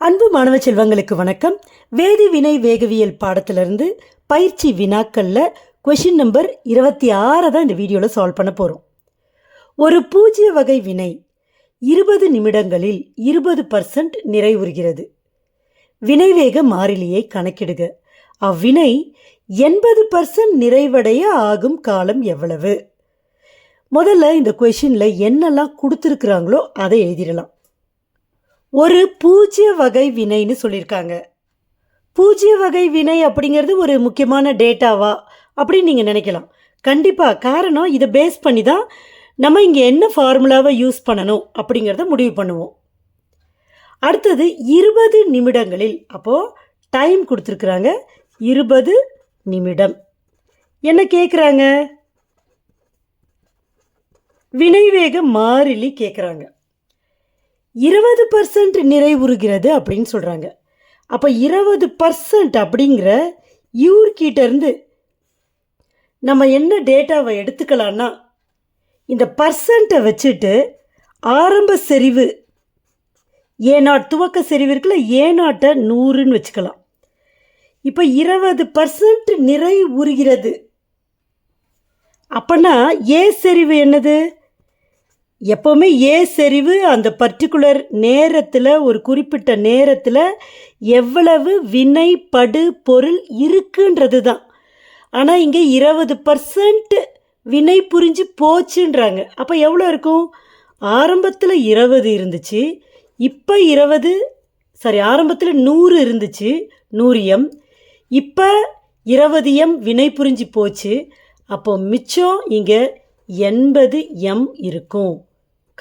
அன்பு மாணவ செல்வங்களுக்கு வணக்கம். வேதி வினை வேகவியல் பாடத்திலிருந்து பயிற்சி வினாக்களில் கொஷின் நம்பர் இருபத்தி ஆறை தான் இந்த வீடியோவில் சால்வ் பண்ண போகிறோம் ஒரு பூஜ்ய வகை வினை இருபது நிமிடங்களில் இருபது பர்சன்ட் நிறைவுறுகிறது. வினைவேக மாறிலியை கணக்கிடுக. அவ்வினை எண்பது பர்சன்ட் நிறைவடைய ஆகும் காலம் எவ்வளவு? முதல்ல இந்த கொஷினில் என்னெல்லாம் கொடுத்துருக்குறாங்களோ அதை எழுதிடலாம். ஒரு பூஜ்ய வகை வினைன்னு சொல்லியிருக்காங்க. பூஜ்ய வகை வினை அப்படிங்கிறது ஒரு முக்கியமான டேட்டாவா அப்படின்னு நீங்கள் நினைக்கலாம். கண்டிப்பாக காரணம் இதை பேஸ் பண்ணி தான் நம்ம இங்கே என்ன ஃபார்முலாவை யூஸ் பண்ணணும் அப்படிங்கிறத முடிவு பண்ணுவோம். அடுத்தது இருபது நிமிடங்களில் அப்போது டைம் கொடுத்துருக்குறாங்க. இருபது நிமிடம். என்ன கேட்குறாங்க வினைவேக மாறிலி கேட்குறாங்க இருபது பர்சன்ட் நிறைவுறுகிறது அப்படின்னு சொல்கிறாங்க அப்போ இருபது பர்சன்ட் அப்படிங்கிற இவர்கிட்டேருந்து நம்ம என்ன டேட்டாவை எடுத்துக்கலாம்னா இந்த பர்சண்ட்டை வச்சுட்டு ஆரம்ப செறிவு ஏ நாட் துவக்க செறிவு இருக்குல்ல ஏ நாட்டை நூறுன்னு வச்சுக்கலாம். இப்போ இருபது பர்சன்ட் நிறை உருகிறது அப்போனா ஏ செறிவு என்னது? எப்போவுமே ஏ செறிவு அந்த பர்டிகுலர் நேரத்தில் ஒரு குறிப்பிட்ட நேரத்தில் எவ்வளவு வினை படு பொருள் இருக்குன்றது தான் ஆனால் இங்கே இருபது பர்சன்ட் வினை புரிஞ்சு போச்சுன்றாங்க. அப்போ எவ்வளோ இருக்கும்? ஆரம்பத்தில் இருபது இருந்துச்சு இப்போ இருபது சாரி ஆரம்பத்தில் நூறு இருந்துச்சு நூறு எம் இப்போ இருபது எம் வினை புரிஞ்சு போச்சு. அப்போ மிச்சம் இங்கே எண்பது எம் இருக்கும்.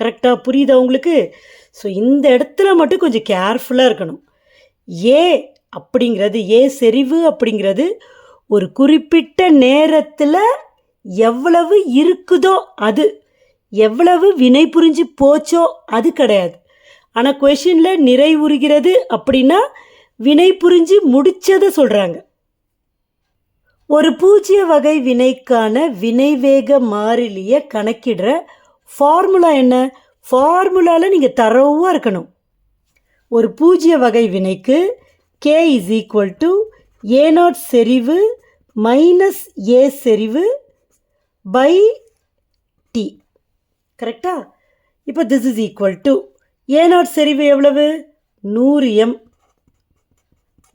கரெக்டாக புரியுதா உங்களுக்கு? ஸோ இந்த இடத்துல மட்டும் கொஞ்சம் கேர்ஃபுல்லாக இருக்கணும். ஏ அப்படிங்கிறது ஏ செறிவு அப்படிங்கிறது ஒரு குறிப்பிட்ட நேரத்தில் எவ்வளவு இருக்குதோ அது. எவ்வளவு வினை புரிஞ்சு போச்சோ அது கிடையாது. ஆனால் கொஷினில் நிறைவுறுகிறது அப்படின்னா வினை புரிஞ்சு முடித்ததை சொல்கிறாங்க ஒரு பூஜ்ய வகை வினைக்கான வினைவேக மாறிலியை கணக்கிடுற ஃபார்முலா என்ன? ஃபார்முலாவில் நீங்கள் தரவாக இருக்கணும். ஒரு பூஜ்ய வகை வினைக்கு K is equal to A naught செறிவு மைனஸ் ஏ செறிவு பை டி கரெக்டா இப்போ this is equal to A naught செறிவு எவ்வளவு? நூறு எம்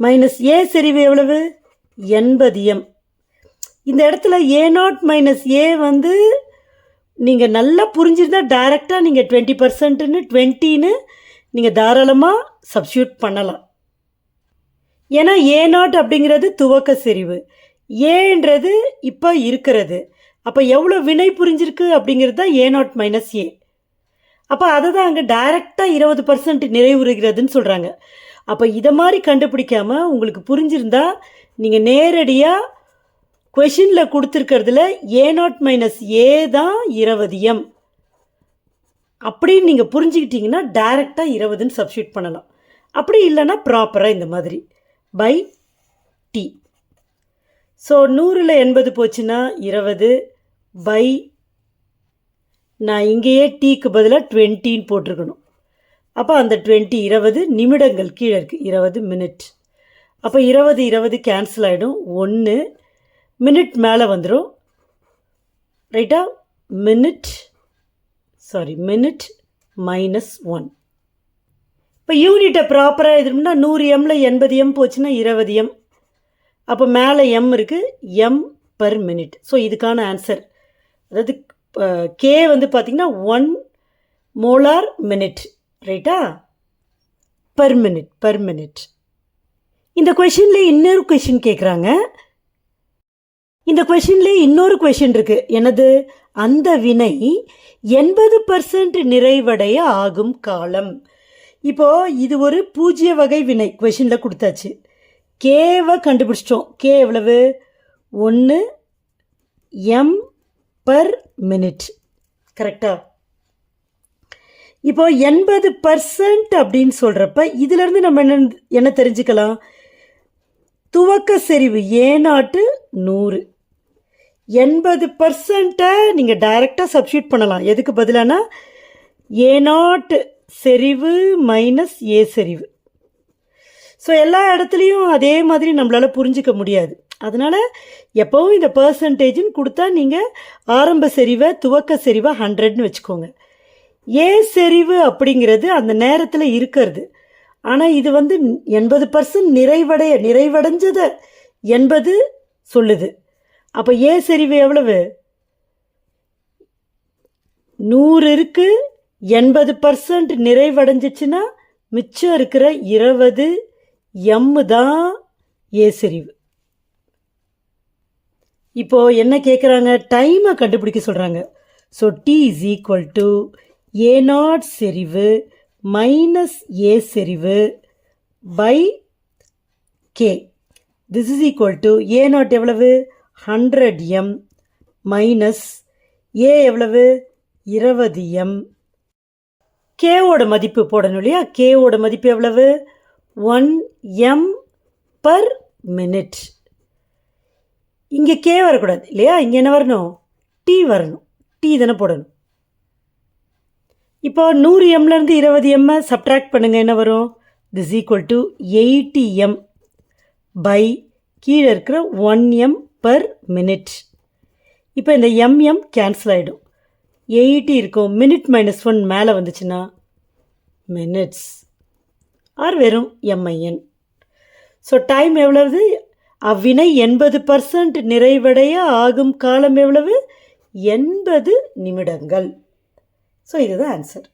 மைனஸ் ஏ செறிவு எவ்வளவு? எண்பது எம் இந்த இடத்துல ஏ நாட் மைனஸ் ஏ வந்து நீங்கள் நல்லா புரிஞ்சிருந்தால் டைரெக்டாக நீங்கள் டுவெண்ட்டி பர்சன்ட்டுன்னு டுவெண்ட்டின்னு நீங்கள் தாராளமாக சப்ஸ்டியூட் பண்ணலாம். ஏன்னா ஏ நாட் அப்படிங்கிறது துவக்க செறிவு. ஏன்றது இப்போ இருக்கிறது. அப்போ எவ்வளோ வினை புரிஞ்சிருக்கு அப்படிங்கிறது தான் ஏ நாட் மைனஸ் ஏ அப்போ அதை தான் அங்கே டைரெக்டாக இருபது பர்சன்ட் நிறைவுறுகிறதுன்னு சொல்கிறாங்க அப்போ இதை மாதிரி கண்டுபிடிக்காமல் உங்களுக்கு புரிஞ்சிருந்தா நீங்கள் நேரடியாக கொஷினில் கொடுத்துருக்கிறதுல ஏ நாட் மைனஸ் ஏ தான் இருபது எம் அப்படின்னு நீங்கள் புரிஞ்சுக்கிட்டீங்கன்னா டைரெக்டாக இருபதுன்னு சப்ஸ்டியூட் பண்ணலாம். அப்படி இல்லைன்னா ப்ராப்பராக இந்த மாதிரி பை டி ஸோ நூறில் எண்பது போச்சுன்னா இருபது பை நான் இங்கேயே டீக்கு பதிலாக டுவெண்ட்டின்னு போட்டிருக்கணும். அப்போ அந்த டுவெண்ட்டி இருபது நிமிடங்கள் கீழே இருக்குது இருபது மினிட் அப்போ இருபது இருபது கேன்சல் ஆகிடும் ஒன்று மினிட் மேலே வந்துடும் ரைட்டா? Minute sorry minute minus one. இப்போ யூனிட்டை ப்ராப்பராக எழுதணும்னா நூறு எம்மில் எண்பது எம் போச்சுன்னா இருபது எம் அப்போ மேலே எம் இருக்குது எம் பர் மினிட் ஸோ இதுக்கான ஆன்சர் அதாவது கே வந்து பார்த்திங்கன்னா ஒன் மோலார் மினிட் ரைட்டா? பர் மினிட் பர் மினிட் இந்த கொஷினில் இன்னொரு கொஷின் கேட்குறாங்க இந்த கொஷின்லேயே இன்னொரு கொஷின் இருக்கு. எனது அந்த வினை எண்பது பர்சன்ட் நிறைவடைய ஆகும் காலம். இப்போ இது ஒரு பூஜ்ய வகை வினை கொஷினில் கொடுத்தாச்சு. கேவை கண்டுபிடிச்சிட்டோம். கே எவ்வளவு? ஒன்று எம் பர் மினிட் கரெக்டா இப்போ எண்பது பர்சன்ட் அப்படின்னு சொல்கிறப்ப இதுலேருந்து நம்ம என்ன என்ன தெரிஞ்சுக்கலாம்? துவக்க செறிவு ஏ நாட்டு நூறு. எண்பது பர்சன்ட்டை நீங்கள் டைரெக்டாக சப்ஸ்டியூட் பண்ணலாம். எதுக்கு பதிலானா ஏ நாட் செறிவு மைனஸ் ஏ செறிவு. ஸோ எல்லா இடத்துலையும் அதே மாதிரி நம்மளால் புரிஞ்சிக்க முடியாது. அதனால் எப்போவும் இந்த பர்சன்டேஜ்னு கொடுத்தா நீங்கள் ஆரம்ப செறிவை துவக்க செறிவை ஹண்ட்ரட்னு வச்சுக்கோங்க. ஏ செறிவு அப்படிங்கிறது அந்த நேரத்தில் இருக்கிறது. ஆனால் இது வந்து எண்பது பர்சன்ட் நிறைவடைய நிறைவடைஞ்சதை எண்பது சொல்லுது. அப்போ ஏ செறிவு எவ்வளவு? நூறு இருக்கு எண்பது பர்சன்ட் நிறைவடைஞ்சிச்சுன்னா மிச்சம் இருக்கிற இருபது எம்மு தான் ஏ செறிவு. இப்போ என்ன கேட்குறாங்க டைமை கண்டுபிடிக்க சொல்கிறாங்க so T is equal to A naught செறிவு மைனஸ் ஏ செறிவு by K this is equal to A naught எவ்வளவு? ஹண்ட்ரட் எம் மைனஸ் ஏ எவ்வளவு? இருபது எம் கேவோட மதிப்பு போடணும் இல்லையா? கேவோட மதிப்பு எவ்வளவு? ஒன் எம் பர் மினிட் இங்கே கே வரக்கூடாது இல்லையா? இங்கே என்ன வரணும்? டி வரணும். டி தானே போடணும். இப்போ நூறு எம்லேருந்து இருபது எம்மை சப்ட்ராக்ட் பண்ணுங்கள் என்ன வரும்? This equal to eighty M by கீழே இருக்கிற ஒன் எம் பர் மினிட் இப்போ இந்த எம்எம் கேன்சல் ஆகிடும் எயிட்டி இருக்கும். மினிட் மைனஸ் ஒன் மேலே வந்துச்சுன்னா மினிட்ஸ் ஆர் வெறும் எம்ஐஎன் ஸோ டைம் எவ்வளவு? அவ்வினை எண்பது பர்சன்ட் நிறைவடைய ஆகும் காலம் எவ்வளவு? எண்பது நிமிடங்கள். ஸோ இதுதான் ஆன்சர்